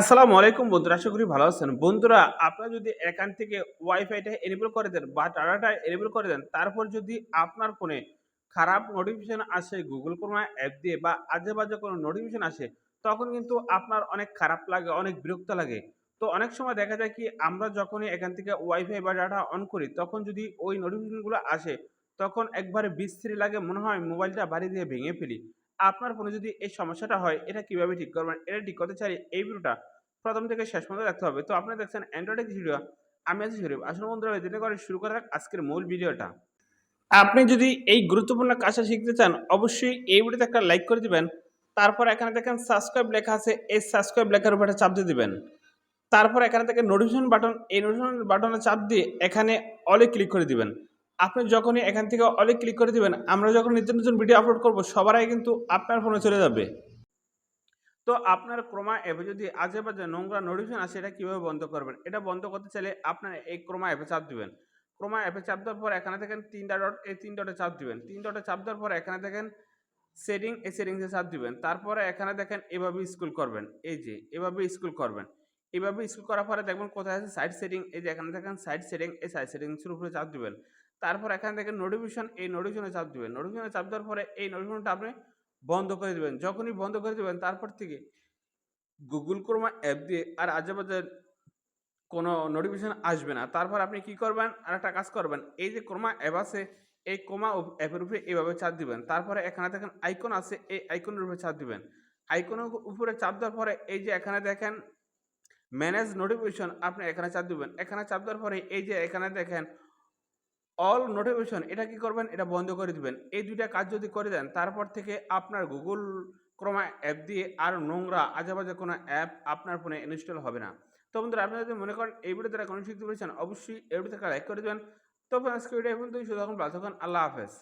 আসসালামু আলাইকুম বন্ধুরা, আশা করি ভালো আছেন। বন্ধুরা, আপনারা যদি এখান থেকে ওয়াইফাইটা এনেবল করে দেন বা ডাটাটা এনেবল করে দেন, তারপর যদি আপনার ফোনে খারাপ নোটিফিকেশন আসে গুগল ক্রোমা অ্যাপ দিয়ে বা আজে বাজে কোনো নোটিফিকেশন আসে, তখন কিন্তু আপনার অনেক খারাপ লাগে, অনেক বিরক্ত লাগে। তো অনেক সময় দেখা যায় কি, আমরা যখনই এখান থেকে ওয়াইফাই বা ডাটা অন করি, তখন যদি ওই নোটিফিকেশনগুলো আসে, তখন একবারে বিশ্রী লাগে, মনে হয় মোবাইলটা বাড়ি দিয়ে ভেঙে ফেলি। আপনার ফোনে যদি এই সমস্যাটা হয়, এটা কীভাবে ঠিক করবেন, এটা ঠিক করতে চাই এই ভিডিওটা প্রথম থেকে শেষ পর্যন্ত দেখতে হবে। তো আপনারা দেখছেন অ্যান্ড্রয়েড ভিডিও আমি আছি শরীফ। আসলে বন্ধুরা দিনে করে শুরু করা আজকের মূল ভিডিওটা। আপনি যদি এই গুরুত্বপূর্ণ কাজটা শিখতে চান, অবশ্যই এই ভিডিওতে একটা লাইক করে দিবেন, তারপর এখানে দেখেন সাবস্ক্রাইব লেখা আছে, এই সাবস্ক্রাইব লেখার উপরে চাপ দিয়ে দিবেন। তারপর এখানে থেকে নোটিফিকেশন বাটন এই নোটিফিকেশন বাটনে চাপ দিয়ে এখানে অলে ক্লিক করে দিবেন। আপনি যখনই এখান থেকে অলে ক্লিক করে দিবেন, আমরা যখন নিত্য নতুন ভিডিও আপলোড করব, সবার আগে কিন্তু আপনার ফোনে চলে যাবে। তো আপনার ক্রোমা অ্যাপে যদি আজে বাজে নোংরা নোটিফিকেশন আসে, এটা কীভাবে বন্ধ করবেন? এটা বন্ধ করতে চাইলে আপনার এই ক্রোমা অ্যাপে চাপ দিবেন। ক্রোমা অ্যাপে চাপ দেওয়ার পর এখানে দেখেন তিনটা ডট এই তিন ডটে চাপ দিবেন। তিন ডটে চাপ দেওয়ার পর এখানে দেখেন সেটিং এই সেটিংসে চাপ দিবেন। তারপরে এখানে দেখেন এভাবে স্কুল করবেন। এই যে, এভাবে স্কুল করবেন। এভাবে স্কুল করার পরে দেখবেন কোথায় আছে সাইড সেটিং এই যে এখানে দেখেন সাইড সেটিং এই সাইড সেটিংসের উপরে চাপ দিবেন। তারপর এখান থেকে নোটিফিকেশন এই নোটিফিকেশনে চাপ দিবেন। নোটিফিকেশনে চাপ দেওয়ার পরে এই নোটিফিকেশনটা আপনি বন্ধ করে দিবেন। যখনই বন্ধ করে দিবেন, তারপর থেকে গুগল ক্রোমা অ্যাপ দিয়ে আর আজেবাজে কোনো নোটিফিকেশন আসবে না। তারপর আপনি কি করবেন? আর একটা কাজ করবেন। এই যে ক্রোমা অ্যাপ আছে, এই ক্রোমা অ্যাপের উপরে এইভাবে চাপ দিবেন। তারপরে এখানে দেখেন আইকন আছে, এই আইকনের উপরে চাপ দিবেন। আইকনের উপরে চাপ দেওয়ার পরে এই যে এখানে দেখেন ম্যানেজ নোটিফিকেশন আপনি এখানে চাপ দিবেন। এখানে চাপ দেওয়ার পরে এই যে এখানে দেখেন অল নোটিফিকেশন এটা কি করবেন? এটা বন্ধ করে দিবেন। এই দুইটা কাজ যদি করে দেন, তারপর থেকে আপনার গুগল ক্রমা অ্যাপ দিয়ে আর নোংরা, আজেবাজে কোনো অ্যাপ আপনার ফোনে ইনস্টল হবে না। তো বন্ধুরা আপনি যদি মনে করেন এই ভিডিও দ্বারা কোনো শিখতে পেরেছেন, অবশ্যই এই ভিডিও থেকে লাইক করে দেবেন। তো আজকে ভিডিও এখন শুধু এখন ভালো থাকুন, আল্লাহ হাফেজ।